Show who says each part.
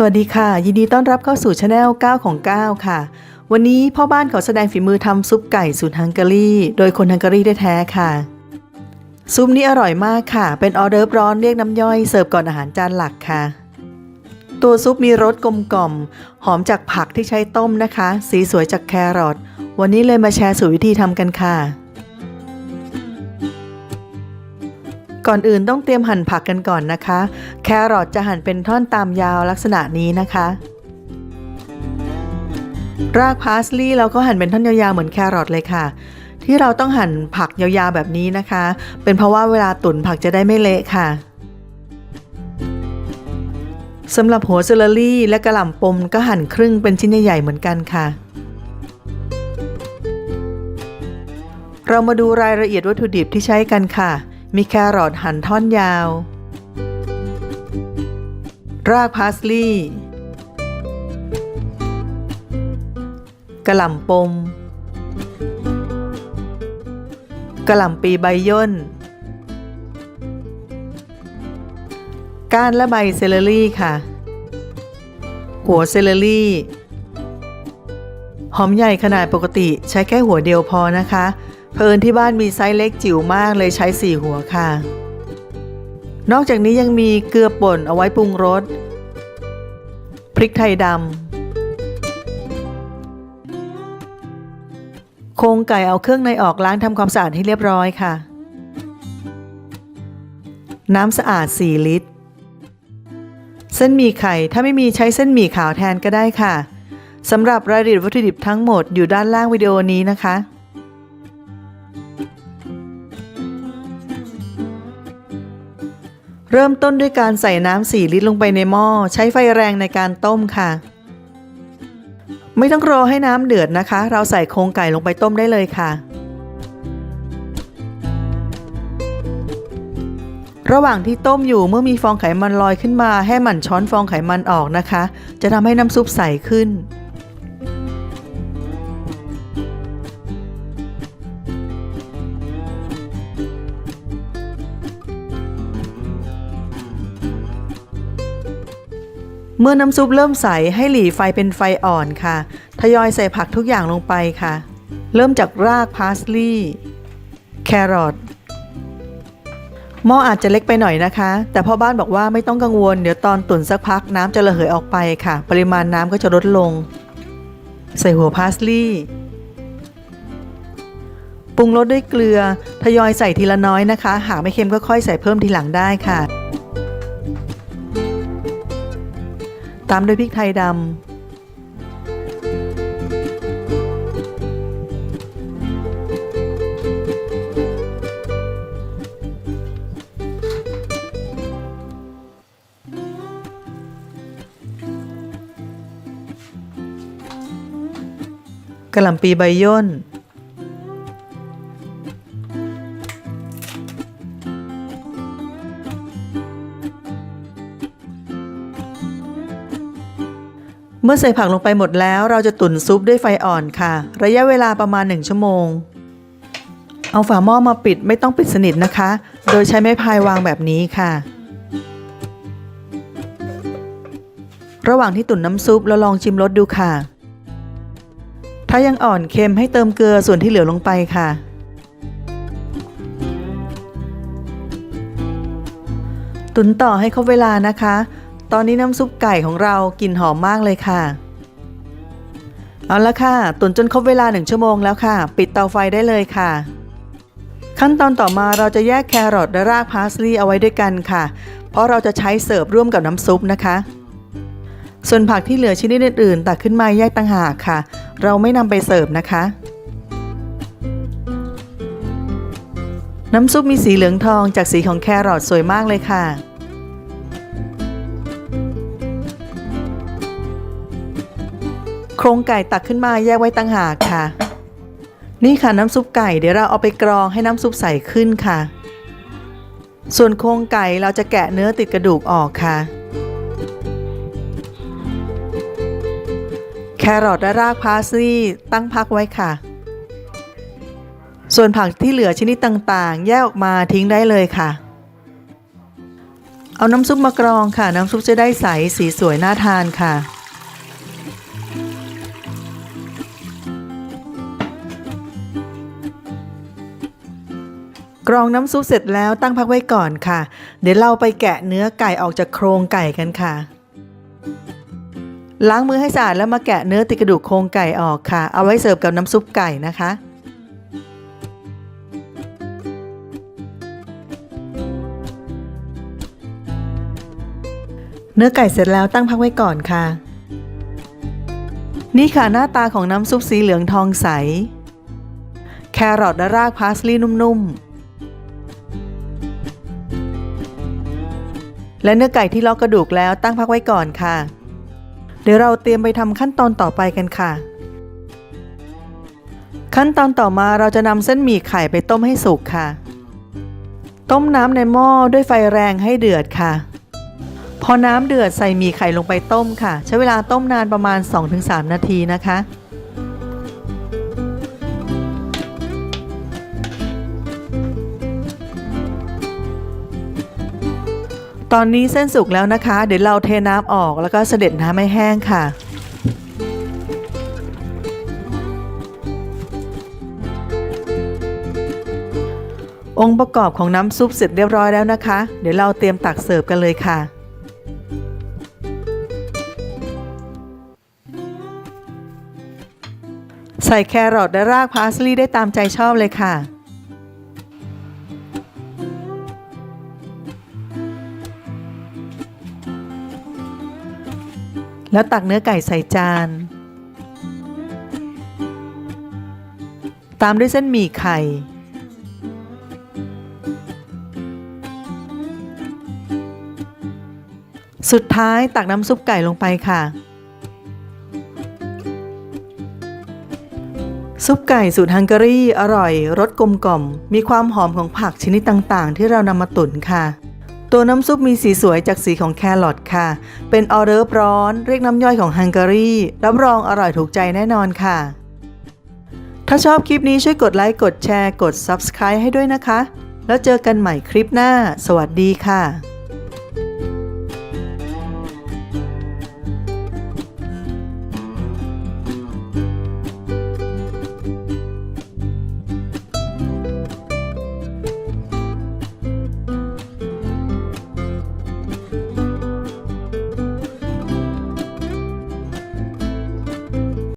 Speaker 1: สวัสดีค่ะ ยินดีต้อนรับเข้าสู่ช anel 9 ของ 9 ค่ะ วันนี้พ่อบ้านขอแสดงฝีมือทำซุปไก่สูตรฮังการีโดยคนฮังการีแท้ๆค่ะ ซุปนี้อร่อยมากค่ะ เป็นออเดิร์ร้อนเรียกน้ำย่อยเสิร์ฟก่อนอาหารจานหลักค่ะ ตัวซุปมีรสกลมกล่อม หอมจากผักที่ใช้ต้มนะคะ สีสวยจากแครอทวันนี้เลยมาแชร์สูตรวิธีทำกันค่ะ ก่อนอื่นต้องเตรียมหั่นผักกันก่อนนะคะ แครอทจะหั่นเป็นท่อนตามยาวลักษณะนี้นะคะ รากพาสลีย์เราก็หั่นเป็นท่อนยาวๆเหมือนแครอทเลยค่ะ ที่เราต้องหั่นผักยาวๆแบบนี้นะคะ เป็นเพราะว่าเวลาตุ๋นผักจะได้ไม่เละค่ะสำหรับหัวเซเลอรี่และกระหล่ำปมก็หั่นครึ่งเป็นชิ้นใหญ่ๆเหมือนกันค่ะ เรามาดูรายละเอียดวัตถุดิบที่ใช้กันค่ะ มีแครอทหั่นท่อนยาว รากพาสลีย์กระหล่ำปมกระหล่ำปีใบย่น ก้านและใบเซเลอรี่ค่ะ หัวเซเลอรี่ หอมใหญ่ขนาดปกติใช้แค่หัวเดียวพอนะคะ เพลินที่บ้านมีไซส์เล็กจิ๋วมากเลยใช้4หัวค่ะ นอกจากนี้ยังมีเกลือป่นเอาไว้ปรุงรส พริกไทยดำโครงไก่เอาเครื่องในออกล้างทำความสะอาดให้เรียบร้อยค่ะ น้ำสะอาด 4 ลิตร เส้นหมี่ไข่ ถ้าไม่มีใช้เส้นหมี่ขาวแทนก็ได้ค่ะสำหรับรายละเอียดวัตถุดิบทั้งหมดอยู่ด้านล่างวิดีโอนี้นะคะ เริ่มต้นด้วยการใส่น้ำ4ลิตรลงไปในหม้อใช้ไฟแรงในการต้มค่ะ ไม่ต้องรอให้น้ำเดือดนะคะ เราใส่โครงไก่ลงไปต้มได้เลยค่ะ ระหว่างที่ต้มอยู่เมื่อมีฟองไขมันลอยขึ้นมา ให้หมั่นช้อนฟองไขมันออกนะคะ จะทำให้น้ำซุปใสขึ้น เมื่อน้ำซุปเริ่มใสให้หลีไฟเป็นไฟอ่อนค่ะ ทยอยใส่ผักทุกอย่างลงไปค่ะ เริ่มจากรากพาสลีย์แครอทหม้ออาจจะเล็กไปหน่อยนะคะ แต่พ่อบ้านบอกว่าไม่ต้องกังวล เดี๋ยวตอนตุ๋นสักพักน้ำจะระเหยออกไปค่ะ ปริมาณน้ำก็จะลดลง ใส่หัวพาสลีย์ปรุงรสด้วยเกลือ ทยอยใส่ทีละน้อยนะคะ หากไม่เค็มก็ค่อยใส่เพิ่มทีหลังได้ค่ะ ตามด้วยพริกไทยดำกระหล่ำปีใบย่น เมื่อใส่ผักลงไปหมดแล้ว เราจะตุ๋นซุปด้วยไฟอ่อนค่ะ ระยะเวลาประมาณ 1 ชั่วโมง เอาฝาหม้อมาปิดไม่ต้องปิดสนิทนะคะ โดยใช้ไม้พายวางแบบนี้ค่ะ ระหว่างที่ตุ๋นน้ำซุปเราลองชิมรสดูค่ะ ถ้ายังอ่อนเค็มให้เติมเกลือส่วนที่เหลือลงไปค่ะตุ๋นต่อให้ครบเวลานะคะ ตอนนี้น้ำซุปไก่ของเรากลิ่นหอมมากเลยค่ะ เอาละค่ะตุ๋นจนครบเวลาหนึ่งชั่วโมงแล้วค่ะ ปิดเตาไฟได้เลยค่ะ ขั้นตอนต่อมาเราจะแยกแครอทและรากพาสลีย์เอาไว้ด้วยกันค่ะ เพราะเราจะใช้เสิร์ฟร่วมกับน้ำซุปนะคะ ส่วนผักที่เหลือชนิดอื่นๆตักขึ้นมาแยกต่างหากค่ะ เราไม่นำไปเสิร์ฟนะคะน้ำซุปมีสีเหลืองทองจากสีของแครอทสวยมากเลยค่ะ โครงไก่ตักขึ้นมาแยกไว้ตั้งหากค่ะ นี่ค่ะน้ำซุปไก่เดี๋ยวเราเอาไปกรองให้น้ำซุปใสขึ้นค่ะ ส่วนโครงไก่เราจะแกะเนื้อติดกระดูกออกค่ะ แครอทและรากพาสลีย์ตั้งพักไว้ค่ะ ส่วนผักที่เหลือชนิดต่างๆ แยกออกมาทิ้งได้เลยค่ะเอาน้ำซุปมากรองค่ะ น้ำซุปจะได้ใสสีสวยน่าทานค่ะ กรองน้ำซุปเสร็จแล้วตั้งพักไว้ก่อนค่ะ เดี๋ยวเราไปแกะเนื้อไก่ออกจากโครงไก่กันค่ะ ล้างมือให้สะอาดแล้วมาแกะเนื้อติดกระดูกโครงไก่ออกค่ะ เอาไว้เสิร์ฟกับน้ำซุปไก่นะคะเนื้อไก่เสร็จแล้วตั้งพักไว้ก่อนค่ะ นี่ค่ะหน้าตาของน้ำซุปสีเหลืองทองใส แครอทและรากพาสลีย์นุ่มๆ และเนื้อไก่ที่ลอกกระดูกแล้วตั้งพักไว้ก่อนค่ะ เดี๋ยวเราเตรียมไปทำขั้นตอนต่อไปกันค่ะ ขั้นตอนต่อมาเราจะนำเส้นหมี่ไข่ไปต้มให้สุกค่ะ ต้มน้ำในหม้อด้วยไฟแรงให้เดือดค่ะ พอน้ำเดือดใส่หมี่ไข่ลงไปต้มค่ะ ใช้เวลาต้มนานประมาณ 2-3 นาทีนะคะ ตอนนี้เส้นสุกแล้วนะคะ เดี๋ยวเราเทน้ำออกแล้วก็เสด็จน้ำให้แห้งค่ะ องค์ประกอบของน้ำซุปเสร็จเรียบร้อยแล้วนะคะ เดี๋ยวเราเตรียมตักเสิร์ฟกันเลยค่ะใส่แครอทและรากพาสลีย์ได้ตามใจชอบเลยค่ะ แล้วตักเนื้อไก่ใส่จาน ตามด้วยเส้นหมี่ไข่ สุดท้ายตักน้ำซุปไก่ลงไปค่ะ ซุปไก่สูตรฮังการีอร่อยรสกลมกล่อม มีความหอมของผักชนิดต่างๆ ที่เรานำมาตุ๋นค่ะ ตัวน้ำซุปมีสีสวยจากสีของแครอทค่ะ เป็นออเดอร์ร้อน เรียกน้ำย่อยของฮังการี รับรองอร่อยถูกใจแน่นอนค่ะ ถ้าชอบคลิปนี้ช่วยกดไลค์ กดแชร์ กด Subscribe ให้ด้วยนะคะ แล้วเจอกันใหม่คลิปหน้า สวัสดีค่ะ